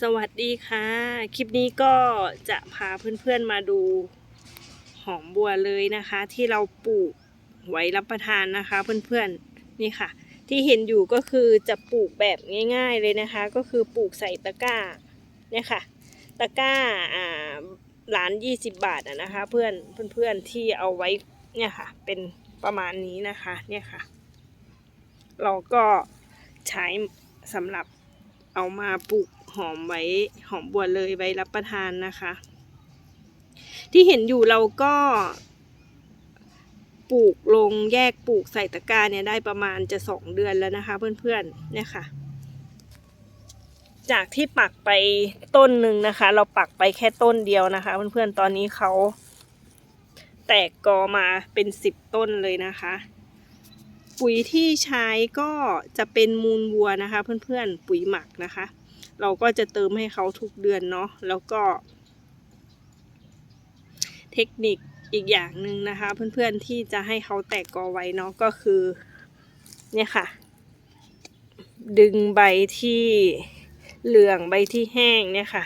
สวัสดีค่ะ คลิปนี้ก็จะพาเพื่อนๆมาดูหอมบัวเลยนะคะ ที่เราปลูกไว้รับประทานนะคะ เพื่อนๆนี่ค่ะ ที่เห็นอยู่ก็คือจะปลูกแบบง่าย ๆเลยนะคะ ก็คือปลูกใส่ตะกร้าเนี่ยค่ะ ตะกร้าอ่าล้านยี่สิบบาทอะนะคะ เพื่อนเพื่อนๆที่เอาไว้เนี่ยค่ะ เป็นประมาณนี้นะคะเนี่ยค่ะ เราก็ใช้สำหรับเอามาปลูก หอมไว้หอมบัวเลยไว้รับประทานนะคะ ที่เห็นอยู่เราก็ปลูกลงแยกปลูกใส่ตะกร้าเนี่ยได้ประมาณจะสองเดือนแล้วนะคะเพื่อนๆเนี่ยค่ะ จากที่ปักไปต้นหนึ่งนะคะ เราปักไปแค่ต้นเดียวนะคะ เพื่อนๆตอนนี้เขาแตกกอมาเป็นสิบต้นเลยนะคะปุ๋ยที่ใช้ก็จะเป็นมูลวัวนะคะ เพื่อนๆ ปุ๋ยหมักนะคะ เราก็จะเติมให้เขาทุกเดือนเนาะแล้วก็ เทคนิคอีกอย่างหนึ่งนะคะ เพื่อนๆที่จะให้เขาแตกกอไว้เนาะก็คือ เนี่ยค่ะ ดึงใบที่เหลืองใบที่แห้งเนี่ยค่ะ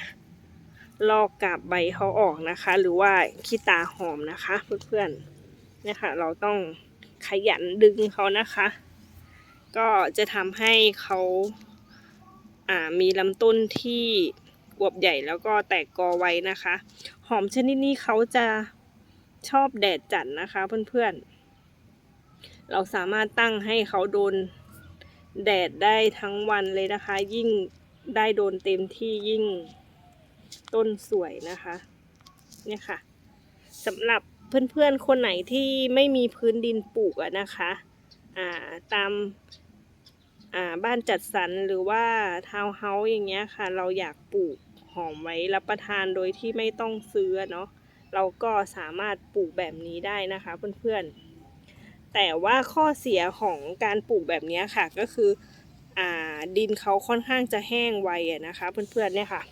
ลอกกาบใบเขาออกนะคะ หรือว่าขี้ตาหอมนะคะ เพื่อนๆเนี่ยค่ะ เราต้องขยันดึงเขานะคะ ก็จะทำให้เขาอ่า มีลำต้นที่อวบใหญ่แล้วก็แตกกอไว้นะคะ หอมชนิดนี้เขาจะชอบแดดจัดนะคะเพื่อนๆ เราสามารถตั้งให้เขาโดนแดดได้ทั้งวันเลยนะคะ ยิ่งได้โดนเต็มที่ยิ่งต้นสวยนะคะเนี่ยค่ะสำหรับเพื่อนๆ คนไหนที่ไม่มีพื้นดินปลูกอะนะคะ อ่า ตาม บ้านจัดสรรหรือว่าทาวน์เฮาส์อย่างเงี้ยค่ะ เราอยากปลูกหอมไว้รับประทานโดยที่ไม่ต้องซื้อเนาะเราก็สามารถปลูกแบบนี้ได้นะคะเพื่อนๆ แต่ว่าข้อเสียของการปลูกแบบนี้ค่ะก็คืออ่าดินเขาค่อนข้างจะแห้งไวนะคะเพื่อนๆเนี่ยค่ะ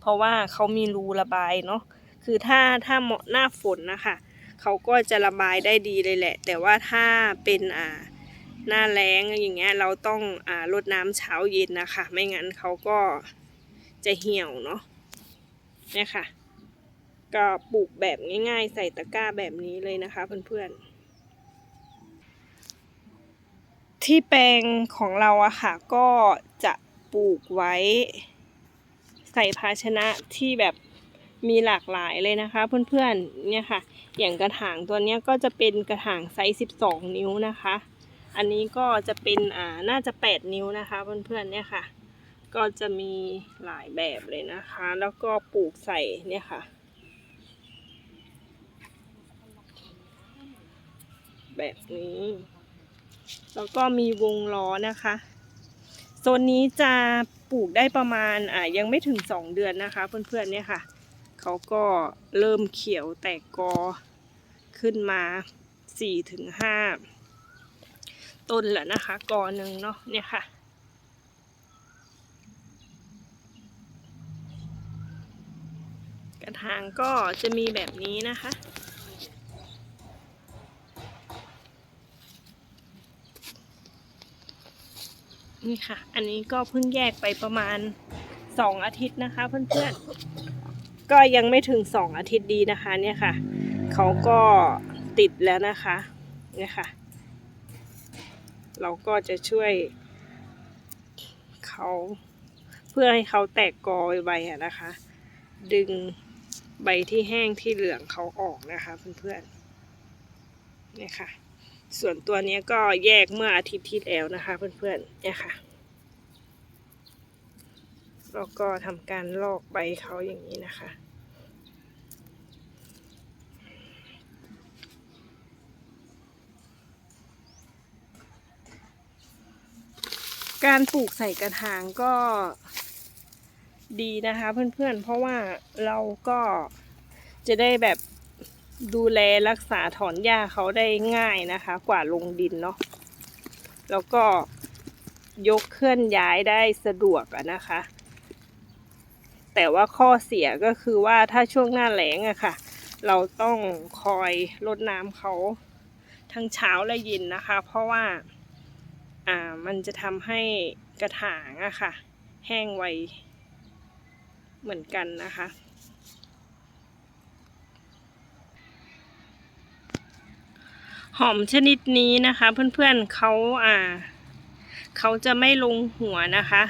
เพราะว่าเขามีรูระบายเนาะคือถ้าถ้าเหมาะหน้าฝนนะคะเขาก็จะระบายได้ดีเลยแหละ แต่ว่าถ้าเป็นอ่า หน้าแล้งอย่างเงี้ยเราต้องอ่ารดน้ำเช้าเย็นนะคะ ไม่งั้นเขาก็จะเหี่ยวเนาะเนี่ยค่ะ ก็ปลูกแบบง่าย ๆ ใส่ตะกร้าแบบนี้เลยนะคะเพื่อนๆที่แปลงของเราอะค่ะ ก็จะปลูกไว้ ใส่ภาชนะที่แบบมีหลากหลายเลยนะคะ เพื่อนๆเนี่ยค่ะ อย่างกระถางตัวเนี้ยก็จะเป็นกระถางไซส์ 12 นิ้วนะคะ อันนี้ก็จะเป็นอ่าน่าจะ8นิ้วนะคะเพื่อนๆเนี่ยค่ะ ก็จะมีหลายแบบเลยนะคะ แล้วก็ปลูกใส่เนี่ยค่ะ แบบนี้ แล้วก็มีวงล้อนะคะโซนนี้จะปลูกได้ประมาณอ่ายังไม่ถึง2เดือนนะคะ เพื่อนๆเนี่ยค่ะเขาก็เริ่มเขียวแตกกอขึ้นมาสี่ถึงห้า ต้นแล้วนะคะกอหนึ่งเนาะเนี่ยค่ะ กระถางก็จะมีแบบนี้นะคะนี่ค่ะ อันนี้ก็เพิ่งแยกไปประมาณสองอาทิตย์นะคะ เพื่อนๆ ก็ยังไม่ถึงสองอาทิตย์ดีนะคะ เนี่ยค่ะ เขาก็ติดแล้วนะคะ เนี่ยค่ะ เราก็จะช่วยเขาเพื่อให้เขาแตกกอไวๆอะนะคะ ดึงใบที่แห้งที่เหลืองเขาออกนะคะเพื่อนๆเนี่ยค่ะ ส่วนตัวนี้ก็แยกเมื่ออาทิตย์ที่แล้วนะคะเพื่อนๆเนี่ยค่ะแล้วก็ทำการลอกใบเขาอย่างนี้นะคะ การปลูกใส่กระถางก็ดีนะคะเพื่อนๆ เพราะว่าเราก็จะได้แบบดูแลรักษาถอนหญ้าเขาได้ง่ายนะคะ กว่าลงดินเนาะแล้วก็ยกเคลื่อนย้ายได้สะดวกนะคะ แต่ว่าข้อเสียก็คือว่าถ้าช่วงหน้าแล้งอะค่ะ เราต้องคอยรดน้ำเขาทั้งเช้าและเย็นนะคะ เพราะว่า อ่ามันจะทำให้กระถางอะค่ะ แห้งไวเหมือนกันนะคะหอมชนิดนี้นะคะ เพื่อนๆเขาอ่าเขาจะไม่ลงหัวนะคะ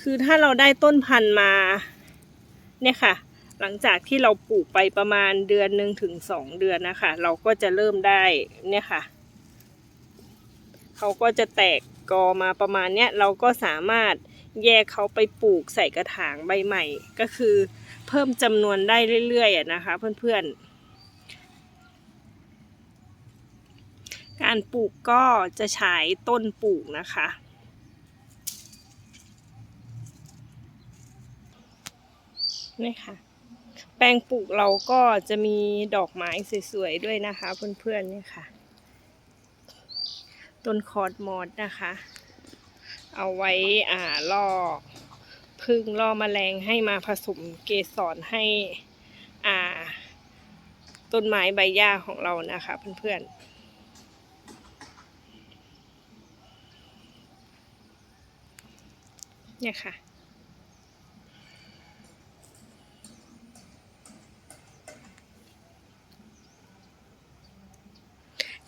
คือถ้าเราได้ต้นพันธุ์มา เนี่ยค่ะ หลังจากที่เราปลูกไปประมาณเดือนหนึ่งถึงสองเดือนนะคะ เราก็จะเริ่มได้เนี่ยค่ะ เขาก็จะแตกกอมาประมาณเนี้ยเราก็สามารถแยกเขาไปปลูกใส่กระถางใบใหม่ ก็คือเพิ่มจำนวนได้เรื่อยๆนะคะเพื่อนๆ การปลูกก็จะใช้ต้นปลูกนะคะ นี่ค่ะ แปลงปลูกเราก็จะมีดอกไม้สวยๆด้วยนะคะเพื่อนๆนี่ค่ะ ต้นคอร์ดมอสนะคะ เอาไว้อ่าล่อพึ่งล่อแมลงให้มาผสมเกสรให้อ่า ต้นไม้ใบหญ้าของเรานะคะเพื่อนๆเนี่ยค่ะ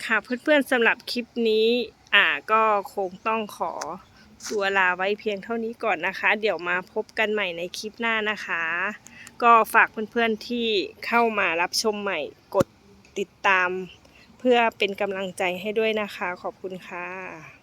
ค่ะเพื่อนๆสำหรับคลิปนี้อ่าก็คงต้องขอตัวลาไว้เพียงเท่านี้ก่อนนะคะ เดี๋ยวมาพบกันใหม่ในคลิปหน้านะคะ ก็ฝากเพื่อนๆที่เข้ามารับชมใหม่กดติดตาม เพื่อเป็นกำลังใจให้ด้วยนะคะ ขอบคุณค่ะ